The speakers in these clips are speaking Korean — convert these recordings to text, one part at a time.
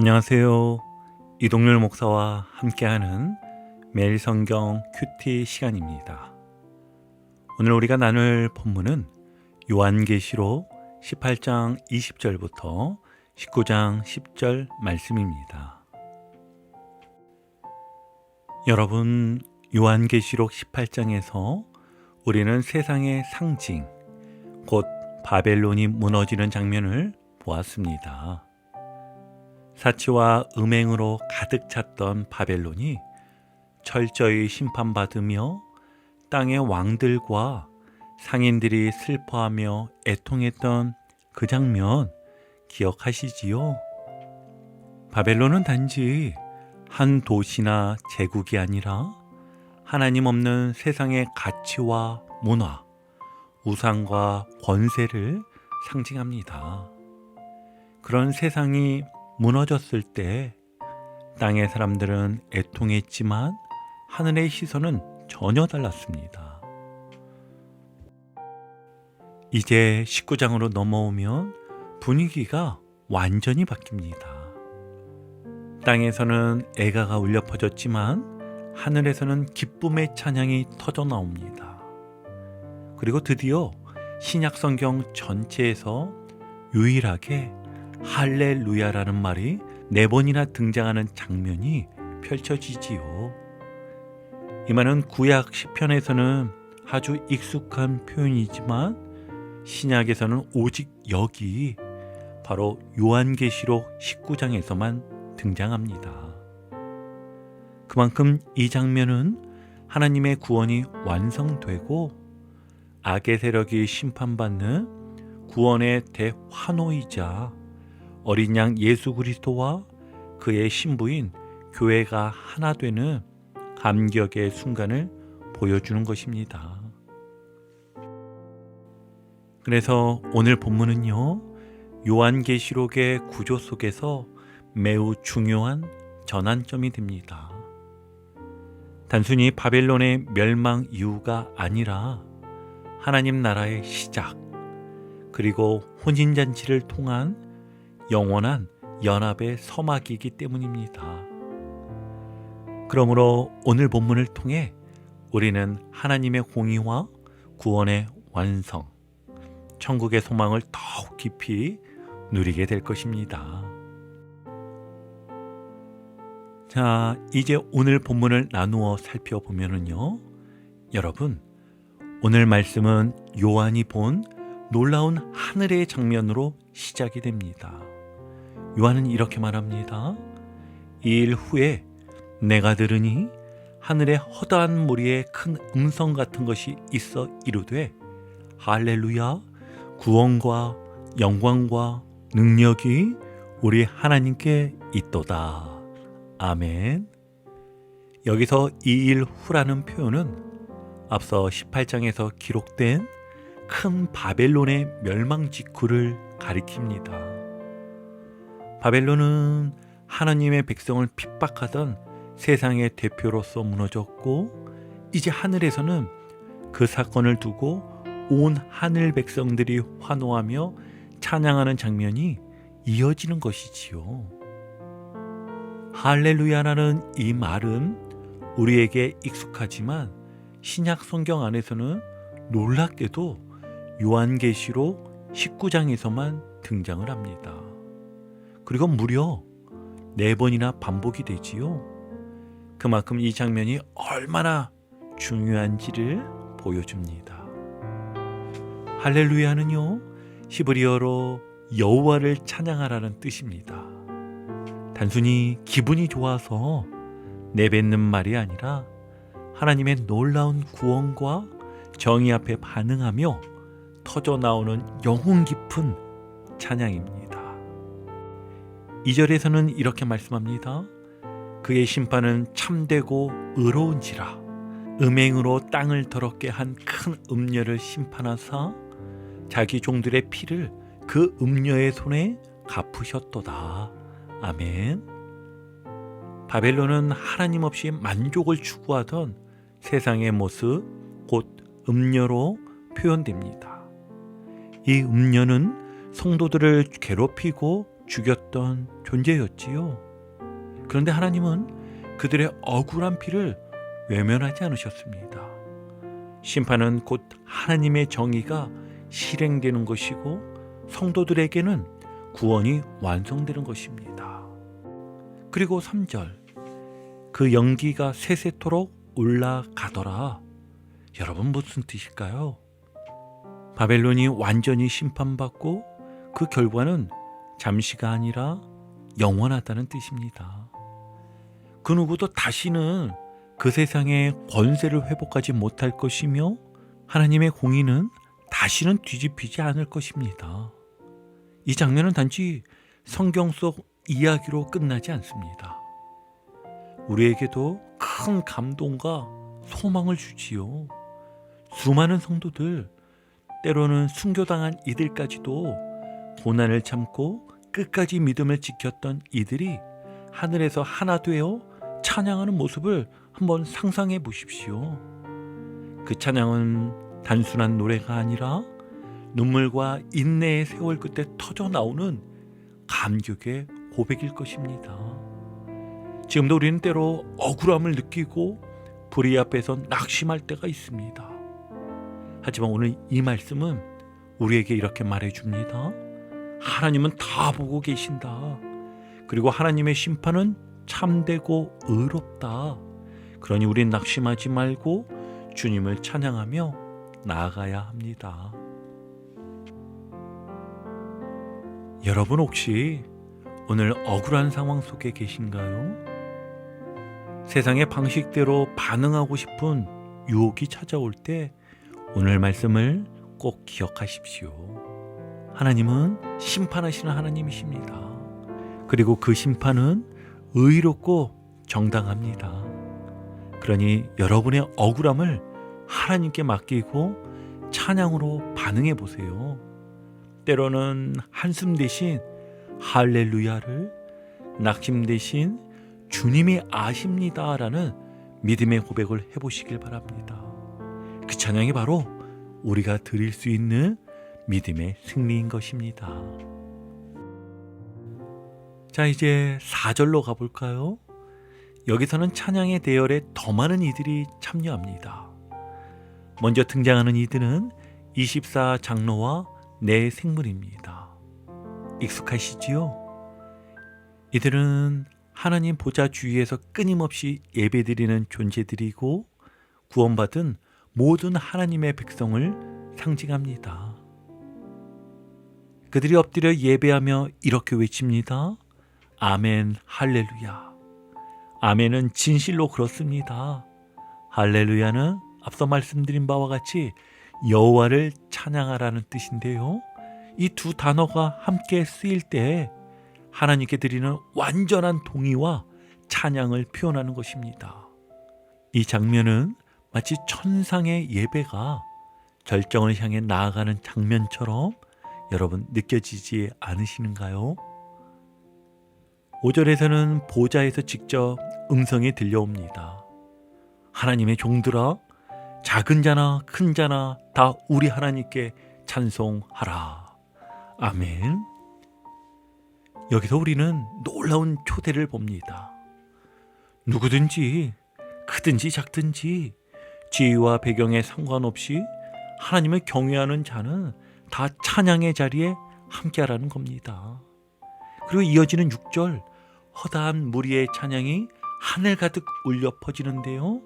안녕하세요. 이동률 목사와 함께하는 매일 성경 큐티 시간입니다. 오늘 우리가 나눌 본문은 요한계시록 18장 20절부터 19장 10절 말씀입니다. 여러분, 요한계시록 18장에서 우리는 세상의 상징, 곧 바벨론이 무너지는 장면을 보았습니다. 사치와 음행으로 가득 찼던 바벨론이 철저히 심판받으며 땅의 왕들과 상인들이 슬퍼하며 애통했던 그 장면 기억하시지요? 바벨론은 단지 한 도시나 제국이 아니라 하나님 없는 세상의 가치와 문화, 우상과 권세를 상징합니다. 그런 세상이 무너졌을 때 땅의 사람들은 애통했지만 하늘의 시선은 전혀 달랐습니다. 이제 19장으로 넘어오면 분위기가 완전히 바뀝니다. 땅에서는 애가가 울려 퍼졌지만 하늘에서는 기쁨의 찬양이 터져 나옵니다. 그리고 드디어 신약 성경 전체에서 유일하게 할렐루야라는 말이 네 번이나 등장하는 장면이 펼쳐지지요. 이 말은 구약 시편에서는 아주 익숙한 표현이지만 신약에서는 오직 여기 바로 요한계시록 19장에서만 등장합니다. 그만큼 이 장면은 하나님의 구원이 완성되고 악의 세력이 심판받는 구원의 대환호이자 어린 양 예수 그리스도와 그의 신부인 교회가 하나 되는 감격의 순간을 보여주는 것입니다. 그래서 오늘 본문은요, 요한계시록의 구조 속에서 매우 중요한 전환점이 됩니다. 단순히 바벨론의 멸망 이유가 아니라 하나님 나라의 시작, 그리고 혼인잔치를 통한 영원한 연합의 서막이기 때문입니다. 그러므로 오늘 본문을 통해 우리는 하나님의 공의와 구원의 완성, 천국의 소망을 더욱 깊이 누리게 될 것입니다. 자, 이제 오늘 본문을 나누어 살펴보면은요. 여러분, 오늘 말씀은 요한이 본 놀라운 하늘의 장면으로 시작이 됩니다. 요한은 이렇게 말합니다. 이 일 후에 내가 들으니 하늘의 허다한 무리에 큰 음성 같은 것이 있어 이르되 할렐루야 구원과 영광과 능력이 우리 하나님께 있도다. 아멘. 여기서 이 일 후라는 표현은 앞서 18장에서 기록된 큰 바벨론의 멸망 직후를 가리킵니다. 바벨론은 하나님의 백성을 핍박하던 세상의 대표로서 무너졌고 이제 하늘에서는 그 사건을 두고 온 하늘 백성들이 환호하며 찬양하는 장면이 이어지는 것이지요. 할렐루야라는 이 말은 우리에게 익숙하지만 신약 성경 안에서는 놀랍게도 요한계시록 19장에서만 등장을 합니다. 그리고 무려 네 번이나 반복이 되지요. 그만큼 이 장면이 얼마나 중요한지를 보여줍니다. 할렐루야는요 히브리어로 여호와를 찬양하라는 뜻입니다. 단순히 기분이 좋아서 내뱉는 말이 아니라 하나님의 놀라운 구원과 정의 앞에 반응하며 터져 나오는 영혼 깊은 찬양입니다. 2절에서는 이렇게 말씀합니다. 그의 심판은 참되고 의로운지라 음행으로 땅을 더럽게 한 큰 음녀를 심판하사 자기 종들의 피를 그 음녀의 손에 갚으셨도다. 아멘. 바벨론은 하나님 없이 만족을 추구하던 세상의 모습, 곧 음녀로 표현됩니다. 이 음녀는 성도들을 괴롭히고 죽였던 존재였지요. 그런데 하나님은 그들의 억울한 피를 외면하지 않으셨습니다. 심판은 곧 하나님의 정의가 실행되는 것이고 성도들에게는 구원이 완성되는 것입니다. 그리고 3절 그 연기가 세세토록 올라가더라. 여러분 무슨 뜻일까요? 바벨론이 완전히 심판받고 그 결과는 잠시가 아니라 영원하다는 뜻입니다. 그 누구도 다시는 그 세상의 권세를 회복하지 못할 것이며 하나님의 공의는 다시는 뒤집히지 않을 것입니다. 이 장면은 단지 성경 속 이야기로 끝나지 않습니다. 우리에게도 큰 감동과 소망을 주지요. 수많은 성도들, 때로는 순교당한 이들까지도 고난을 참고 끝까지 믿음을 지켰던 이들이 하늘에서 하나 되어 찬양하는 모습을 한번 상상해 보십시오. 그 찬양은 단순한 노래가 아니라 눈물과 인내의 세월 끝에 터져 나오는 감격의 고백일 것입니다. 지금도 우리는 때로 억울함을 느끼고 불의 앞에서 낙심할 때가 있습니다. 하지만 오늘 이 말씀은 우리에게 이렇게 말해 줍니다. 하나님은 다 보고 계신다. 그리고 하나님의 심판은 참되고 의롭다. 그러니 우린 낙심하지 말고 주님을 찬양하며 나아가야 합니다. 여러분 혹시 오늘 억울한 상황 속에 계신가요? 세상의 방식대로 반응하고 싶은 유혹이 찾아올 때 오늘 말씀을 꼭 기억하십시오. 하나님은 심판하시는 하나님이십니다. 그리고 그 심판은 의롭고 정당합니다. 그러니 여러분의 억울함을 하나님께 맡기고 찬양으로 반응해 보세요. 때로는 한숨 대신 할렐루야를 낙심 대신 주님이 아십니다라는 믿음의 고백을 해보시길 바랍니다. 그 찬양이 바로 우리가 드릴 수 있는 믿음의 승리인 것입니다. 자, 이제 4절로 가볼까요? 여기서는 찬양의 대열에 더 많은 이들이 참여합니다. 먼저 등장하는 이들은 24 장로와 내 생물입니다. 익숙하시지요? 이들은 하나님 보좌 주위에서 끊임없이 예배드리는 존재들이고 구원받은 모든 하나님의 백성을 상징합니다. 그들이 엎드려 예배하며 이렇게 외칩니다. 아멘, 할렐루야. 아멘은 진실로 그렇습니다. 할렐루야는 앞서 말씀드린 바와 같이 여호와를 찬양하라는 뜻인데요. 이 두 단어가 함께 쓰일 때 하나님께 드리는 완전한 동의와 찬양을 표현하는 것입니다. 이 장면은 마치 천상의 예배가 절정을 향해 나아가는 장면처럼 여러분 느껴지지 않으시는가요? 5절에서는 보좌에서 직접 음성이 들려옵니다. 하나님의 종들아, 작은 자나 큰 자나 다 우리 하나님께 찬송하라. 아멘. 여기서 우리는 놀라운 초대를 봅니다. 누구든지 크든지 작든지 지위와 배경에 상관없이 하나님을 경외하는 자는 다 찬양의 자리에 함께하라는 겁니다. 그리고 이어지는 6절 허다한 무리의 찬양이 하늘 가득 울려 퍼지는데요.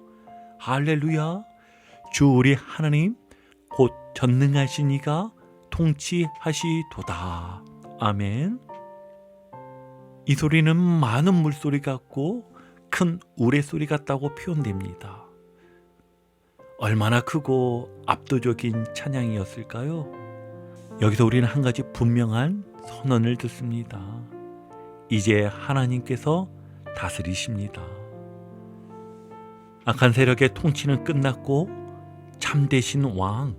할렐루야 주 우리 하나님 곧 전능하신 이가 통치하시도다. 아멘. 이 소리는 많은 물소리 같고 큰 우레소리 같다고 표현됩니다. 얼마나 크고 압도적인 찬양이었을까요? 여기서 우리는 한 가지 분명한 선언을 듣습니다. 이제 하나님께서 다스리십니다. 악한 세력의 통치는 끝났고 참되신 왕,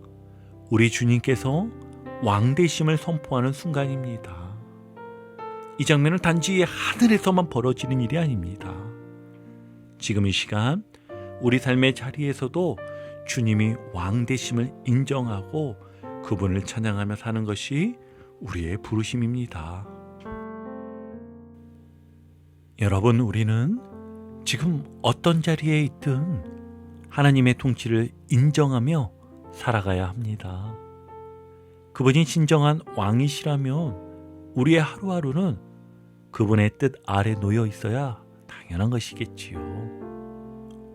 우리 주님께서 왕대심을 선포하는 순간입니다. 이 장면은 단지 하늘에서만 벌어지는 일이 아닙니다. 지금 이 시간 우리 삶의 자리에서도 주님이 왕대심을 인정하고 그분을 찬양하며 사는 것이 우리의 부르심입니다. 여러분, 우리는 지금 어떤 자리에 있든 하나님의 통치를 인정하며 살아가야 합니다. 그분이 진정한 왕이시라면 우리의 하루하루는 그분의 뜻 아래 놓여 있어야 당연한 것이겠지요.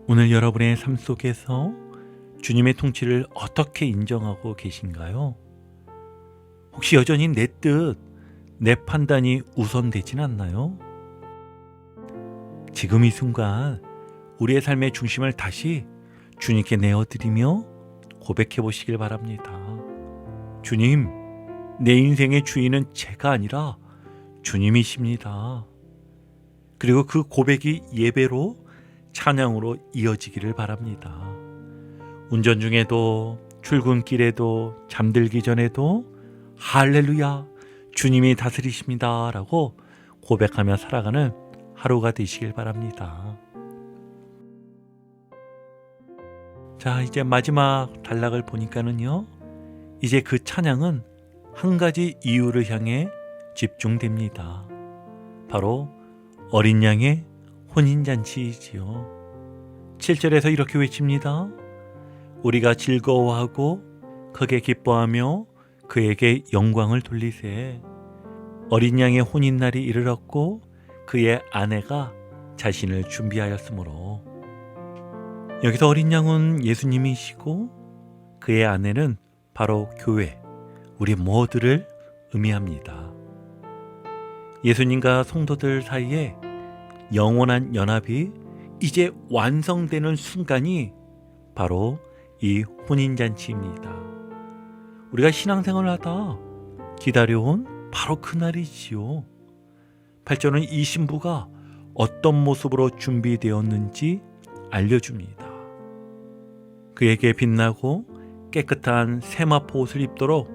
오늘 여러분의 삶 속에서 주님의 통치를 어떻게 인정하고 계신가요? 혹시 여전히 내 뜻, 내 판단이 우선되진 않나요? 지금 이 순간 우리의 삶의 중심을 다시 주님께 내어드리며 고백해 보시길 바랍니다. 주님, 내 인생의 주인은 제가 아니라 주님이십니다. 그리고 그 고백이 예배로 찬양으로 이어지기를 바랍니다. 운전 중에도 출근길에도 잠들기 전에도 할렐루야 주님이 다스리십니다 라고 고백하며 살아가는 하루가 되시길 바랍니다. 자, 이제 마지막 단락을 보니까는요. 이제 그 찬양은 한 가지 이유를 향해 집중됩니다. 바로 어린 양의 혼인잔치이지요. 7절에서 이렇게 외칩니다. 우리가 즐거워하고 크게 기뻐하며 그에게 영광을 돌리세. 어린 양의 혼인 날이 이르렀고 그의 아내가 자신을 준비하였으므로 여기서 어린 양은 예수님이시고 그의 아내는 바로 교회, 우리 모두를 의미합니다. 예수님과 성도들 사이에 영원한 연합이 이제 완성되는 순간이 바로 이 혼인잔치입니다. 우리가 신앙생활을 하다 기다려온 바로 그날이지요. 8절은 이 신부가 어떤 모습으로 준비되었는지 알려줍니다. 그에게 빛나고 깨끗한 세마포 옷을 입도록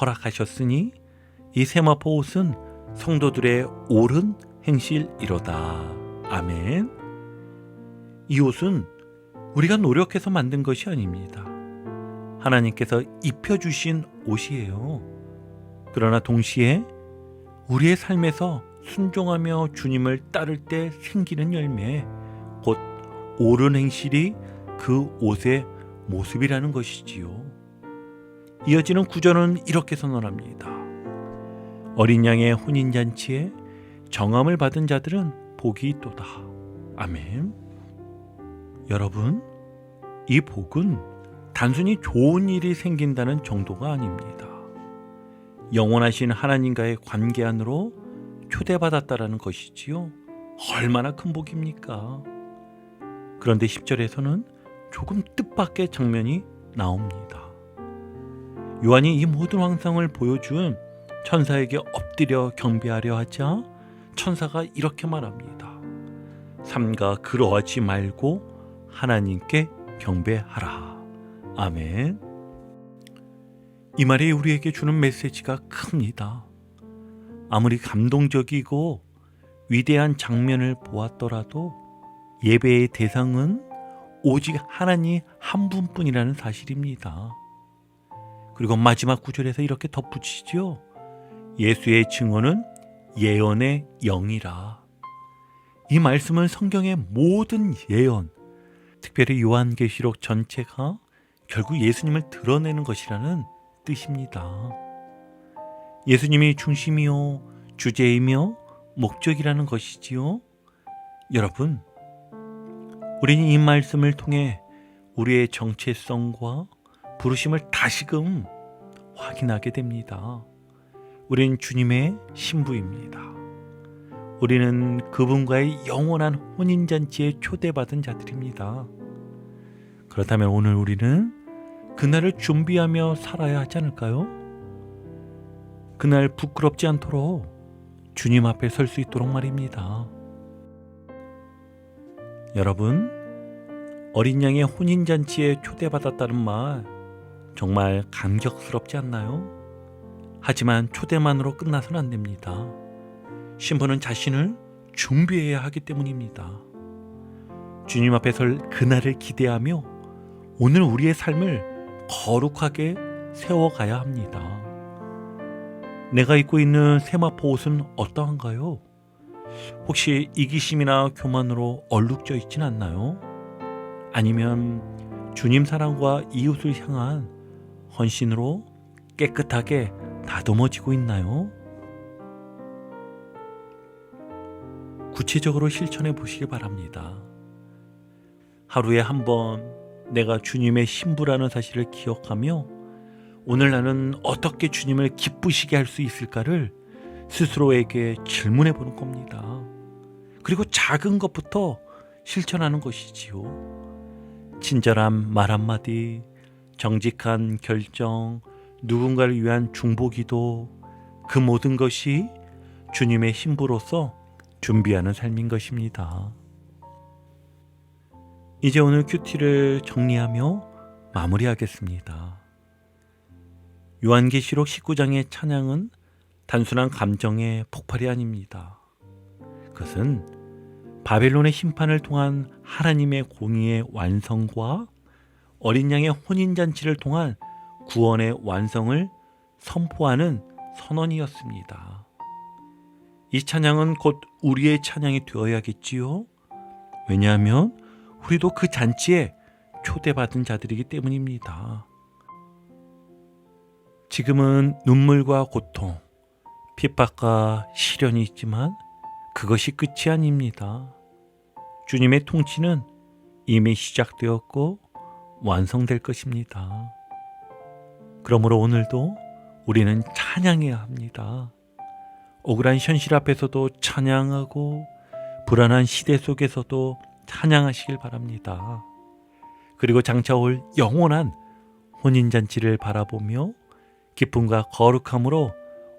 허락하셨으니 이 세마포 옷은 성도들의 옳은 행실이로다. 아멘. 이 옷은 우리가 노력해서 만든 것이 아닙니다. 하나님께서 입혀주신 옷이에요. 그러나 동시에 우리의 삶에서 순종하며 주님을 따를 때 생기는 열매, 곧 옳은 행실이 그 옷의 모습이라는 것이지요. 이어지는 구절은 이렇게 선언합니다. 어린 양의 혼인잔치에 정함을 받은 자들은 복이 있도다. 아멘. 여러분, 이 복은 단순히 좋은 일이 생긴다는 정도가 아닙니다. 영원하신 하나님과의 관계 안으로 초대받았다라는 것이지요. 얼마나 큰 복입니까? 그런데 10절에서는 조금 뜻밖의 장면이 나옵니다. 요한이 이 모든 황상을 보여준 천사에게 엎드려 경배하려 하자 천사가 이렇게 말합니다. 삼가 그러하지 말고 하나님께 경배하라. 아멘. 이 말이 우리에게 주는 메시지가 큽니다. 아무리 감동적이고 위대한 장면을 보았더라도 예배의 대상은 오직 하나님 한 분뿐이라는 사실입니다. 그리고 마지막 구절에서 이렇게 덧붙이죠. 예수의 증언은 예언의 영이라. 이 말씀은 성경의 모든 예언, 특별히 요한계시록 전체가 결국 예수님을 드러내는 것이라는 뜻입니다. 예수님이 중심이요, 주제이며 목적이라는 것이지요. 여러분, 우리는 이 말씀을 통해 우리의 정체성과 부르심을 다시금 확인하게 됩니다. 우리는 주님의 신부입니다. 우리는 그분과의 영원한 혼인잔치에 초대받은 자들입니다. 그렇다면 오늘 우리는 그날을 준비하며 살아야 하지 않을까요? 그날 부끄럽지 않도록 주님 앞에 설 수 있도록 말입니다. 여러분, 어린 양의 혼인잔치에 초대받았다는 말 정말 감격스럽지 않나요? 하지만 초대만으로 끝나서는 안 됩니다. 신부는 자신을 준비해야 하기 때문입니다. 주님 앞에 설 그날을 기대하며 오늘 우리의 삶을 거룩하게 세워가야 합니다. 내가 입고 있는 세마포 옷은 어떠한가요? 혹시 이기심이나 교만으로 얼룩져 있진 않나요? 아니면 주님 사랑과 이웃을 향한 헌신으로 깨끗하게 다듬어지고 있나요? 구체적으로 실천해 보시기 바랍니다. 하루에 한 번 내가 주님의 신부라는 사실을 기억하며 오늘 나는 어떻게 주님을 기쁘시게 할 수 있을까를 스스로에게 질문해 보는 겁니다. 그리고 작은 것부터 실천하는 것이지요. 친절한 말 한마디, 정직한 결정, 누군가를 위한 중보기도, 그 모든 것이 주님의 신부로서 준비하는 삶인 것입니다. 이제 오늘 큐티를 정리하며 마무리하겠습니다. 요한계시록 19장의 찬양은 단순한 감정의 폭발이 아닙니다. 그것은 바벨론의 심판을 통한 하나님의 공의의 완성과 어린 양의 혼인잔치를 통한 구원의 완성을 선포하는 선언이었습니다. 이 찬양은 곧 우리의 찬양이 되어야겠지요. 왜냐하면 우리도 그 잔치에 초대받은 자들이기 때문입니다. 지금은 눈물과 고통, 핍박과 시련이 있지만 그것이 끝이 아닙니다. 주님의 통치는 이미 시작되었고 완성될 것입니다. 그러므로 오늘도 우리는 찬양해야 합니다. 억울한 현실 앞에서도 찬양하고 불안한 시대 속에서도 찬양하시길 바랍니다. 그리고 장차 올 영원한 혼인잔치를 바라보며 기쁨과 거룩함으로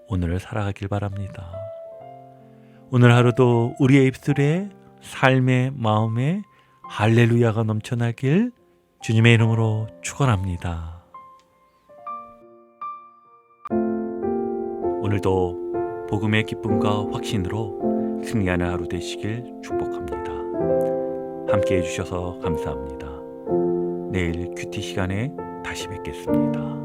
오늘을 살아가길 바랍니다. 오늘 하루도 우리의 입술에 삶의 마음에 할렐루야가 넘쳐나길 주님의 이름으로 축원합니다. 오늘도 복음의 기쁨과 확신으로 승리하는 하루 되시길 축복합니다. 함께 해주셔서 감사합니다. 내일 큐티 시간에 다시 뵙겠습니다.